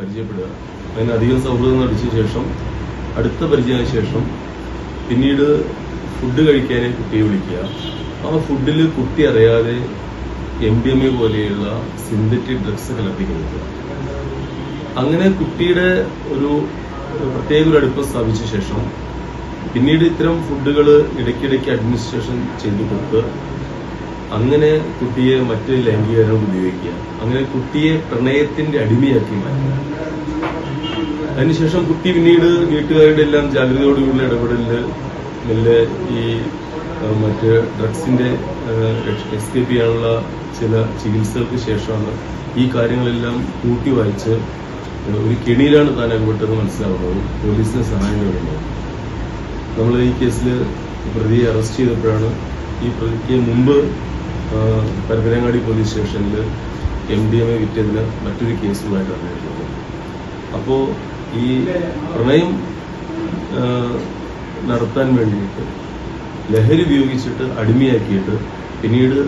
പരിചയപ്പെടുക. അതിന് അധികം സൗഹൃദം നടിച്ച ശേഷം അടുത്ത പരിചയത്തിന് ശേഷം പിന്നീട് ഫുഡ് കഴിക്കാൻ കുട്ടിയെ വിളിക്കുക. ആ ഫുഡിൽ കുട്ടി അറിയാതെ എം ഡി എം എ പോലെയുള്ള സിന്തറ്റിക് ഡ്രഗ്സ് കലർത്തി അങ്ങനെ കുട്ടിയുടെ ഒരു പ്രത്യേക ഒരു അടുപ്പം സ്ഥാപിച്ച ശേഷം പിന്നീട് ഇത്തരം ഫുഡുകൾ ഇടയ്ക്കിടയ്ക്ക് അഡ്മിനിസ്ട്രേഷൻ ചെയ്തു കൊടുത്ത് അങ്ങനെ കുട്ടിയെ മറ്റു ലൈംഗികരണം ഉപയോഗിക്കുക. അങ്ങനെ കുട്ടിയെ പ്രണയത്തിന്റെ അടിമയാക്കി മാറ്റുക. അതിനുശേഷം കുട്ടി പിന്നീട് വീട്ടുകാരുടെ എല്ലാം ജാഗ്രതയോടുകൂടിയുള്ള ഇടപെടലിൽ മെല്ലെ ഈ മറ്റ് ഡ്രഗ്സിന്റെ എസ്കേപ്പ് ചെയ്യാനുള്ള ചില ചികിത്സകൾക്ക് ശേഷമാണ് ഈ കാര്യങ്ങളെല്ലാം കൂട്ടി വായിച്ച് ഒരു കെണിയിലാണ് താൻ അകപ്പെട്ടത് മനസ്സിലാവുന്നത്. പോലീസിന് സഹായം തേടുന്നത് നമ്മൾ ഈ കേസിൽ പ്രതിയെ അറസ്റ്റ് ചെയ്തപ്പോഴാണ് ഈ പ്രതിക്ക് മുമ്പ് പരപ്പനങ്ങാടി പോലീസ് സ്റ്റേഷനിൽ എം ഡി എം എ വിറ്റതിന് മറ്റൊരു കേസുമായിട്ട് അറിഞ്ഞിട്ടുള്ളത് അപ്പോൾ ഈ പ്രണയം നടത്താൻ വേണ്ടിയിട്ട് ലഹരി ഉപയോഗിച്ചിട്ട് അടിമയാക്കിയിട്ട് പിന്നീട്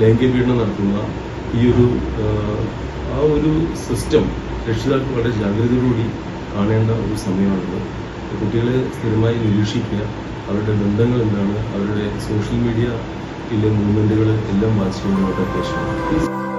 ലൈംഗികപീഡനം ലൈംഗിക പീഡനം നടത്തുന്ന ഈ ഒരു ആ, ഒരു സിസ്റ്റം രക്ഷിതാക്കൾ വളരെ ജാഗ്രതയോടുകൂടി കാണേണ്ട ഒരു സമയമാണിത്. കുട്ടികളെ സ്ഥിരമായി നിരീക്ഷിക്കുക അവരുടെ ബന്ധങ്ങൾ എന്താണ് അവരുടെ സോഷ്യൽ മീഡിയയിലെ മൂവ്മെന്റുകൾ എല്ലാം ചെയ്യേണ്ട വളരെ അത്യാവശ്യമാണ്